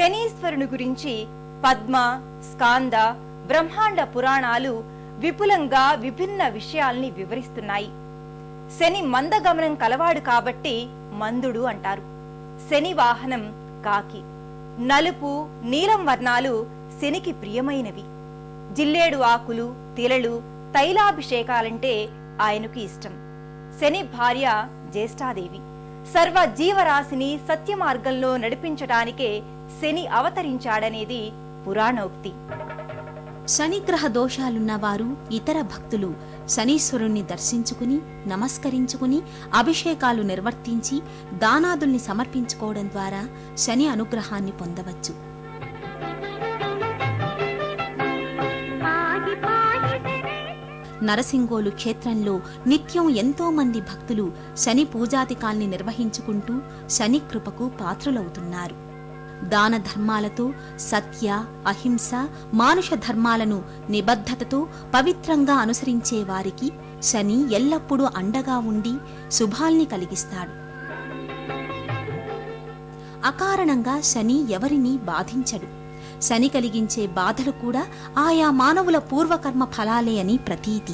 శనీశ్వరుని గురించి పద్మ స్కాంద బ్రహ్మాండ పురాణాలు విపులంగా విభిన్న విషయాల్ని వివరిస్తున్నాయి. శని మందగమనం కలవాడు కాబట్టి మందుడు అంటారు. శని వాహనం కాకి. నలుపు నీలం వర్ణాలు శనికి ప్రియమైనవి. జిల్లేడు ఆకులు తిలలు తైలాభిషేకాలంటే ఆయనకు ఇష్టం. శని భార్య జ్యేష్ఠాదేవి. సర్వ జీవరాశిని సత్య మార్గంలో నడిపించడానికే శని అవతరించాడనేది పురాణోక్తి. శనిగ్రహ దోషాలున్న వారు ఇతర భక్తులు శనీశ్వరుణ్ణి దర్శించుకుని నమస్కరించుకుని అభిషేకాలు నిర్వర్తించి దానాదుల్ని సమర్పించుకోవడం ద్వారా శని అనుగ్రహాన్ని పొందవచ్చు. నరసింగోలు క్షేత్రంలో నిత్యం ఎంతో మంది భక్తులు శని పూజాధికాల్ని నిర్వహించుకుంటూ శని కృపకు పాత్రులవుతున్నారు. దాన ధర్మాలతో సత్య అహింస మానుష ధర్మాలను నిబద్ధతతో పవిత్రంగా అనుసరించే వారికి శని ఎల్లప్పుడూ అండగా ఉండి శుభాల్ని కలిగిస్తాడు. అకారణంగా శని ఎవరిని బాధించడు. శని కలిగించే బాధలు కూడా ఆయా మానవుల పూర్వకర్మ ఫలాలే అని ప్రతీతి.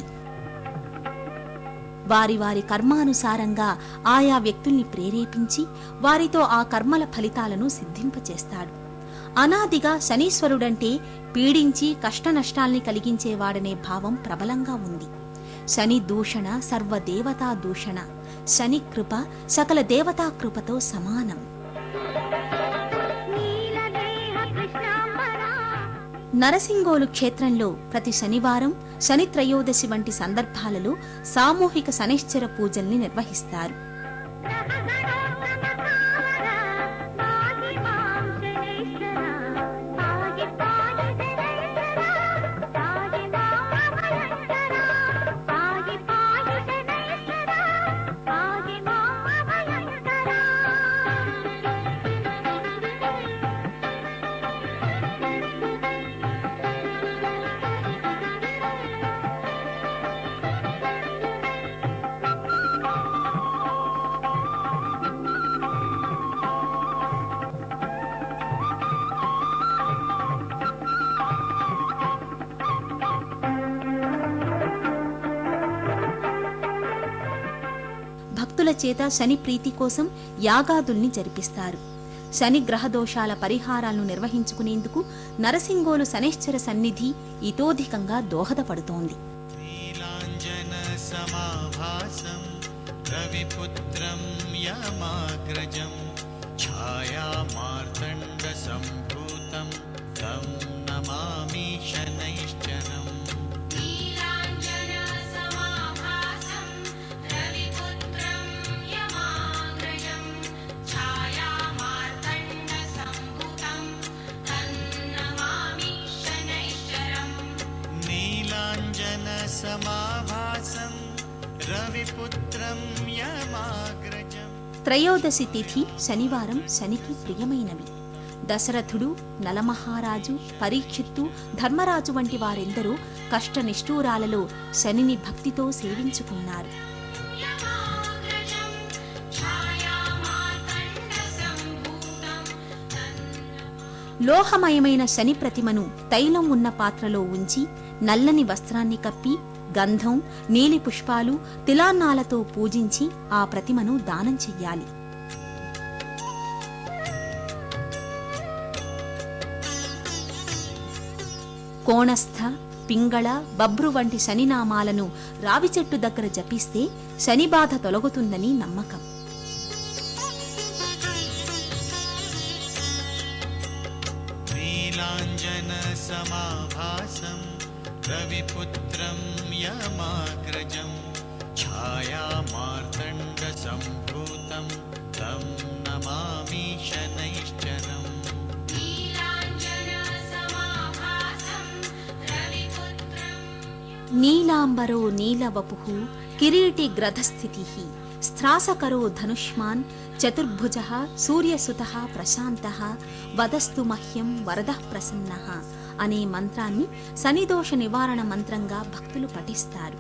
వారి వారి కర్మానుసారంగా ఆయా వ్యక్తుల్ని ప్రేరేపించి వారితో ఆ కర్మల ఫలితాలను సిద్ధింపచేస్తాడు. అనాదిగా శనీశ్వరుడంటే పీడించి కష్టనష్టాల్ని కలిగించేవాడనే భావం ప్రబలంగా ఉంది. శని దూషణ సర్వదేవతా దూషణ శని కృప సకల దేవతా కృపతో సమానం. నరసింగోలు క్షేత్రంలో ప్రతి శనివారం శని త్రయోదశి వంటి సందర్భాలలో సామూహిక శనిశ్చర పూజల్ని నిర్వహిస్తారు. భక్తుల చేత శని ప్రీతి కోసం యాగాదుల్ని జరిపిస్తారు. శని గ్రహదోషాల పరిహారాలను నిర్వహించుకునేందుకు నరసింగోలు శనేశ్వర సన్నిధి ఇతోధికంగా దోహదపడుతోంది. త్రయోదశి తిథి శనివారం శనికి ప్రియమైనవి. దశరథుడు నలమహారాజు పరీక్షిత్తు ధర్మరాజు వంటి వారెందరూ కష్టనిష్ఠూరాలలో శనిని భక్తితో సేవించుకున్నారు. లోహమయమైన శని ప్రతిమను తైలం ఉన్న పాత్రలో ఉంచి నల్లని వస్త్రాన్ని కప్పి గంధం నీలి పుష్పాలు తిలాన్నాలతో పూజించి ఆ ప్రతిమను దానం చెయ్యాలి. కోణస్థ పింగళ బబ్రు వంటి శనినామాలను రావి చెట్టు దగ్గర జపిస్తే శని బాధ తొలగుతుందని నమ్మకం. నీలాంజన సమాభాసం. रविपुत्रं यमाग्रजं छायामार्तण्डसम्भूतं तं नमामि शनैश्चरम् नीलाञ्जनसमाभासं रविपुत्रं నీలాంబరో నీలవపు కిరీటి గ్రధస్థితి స్త్రాసకరో ధనుష్మాన్ చతుర్భుజ సూర్యసుత ప్రశాంత వదస్తు మహ్యం వరద ప్రసన్న అనే మంత్రాన్ని శనిదోష నివారణ మంత్రంగా భక్తులు పఠిస్తారు.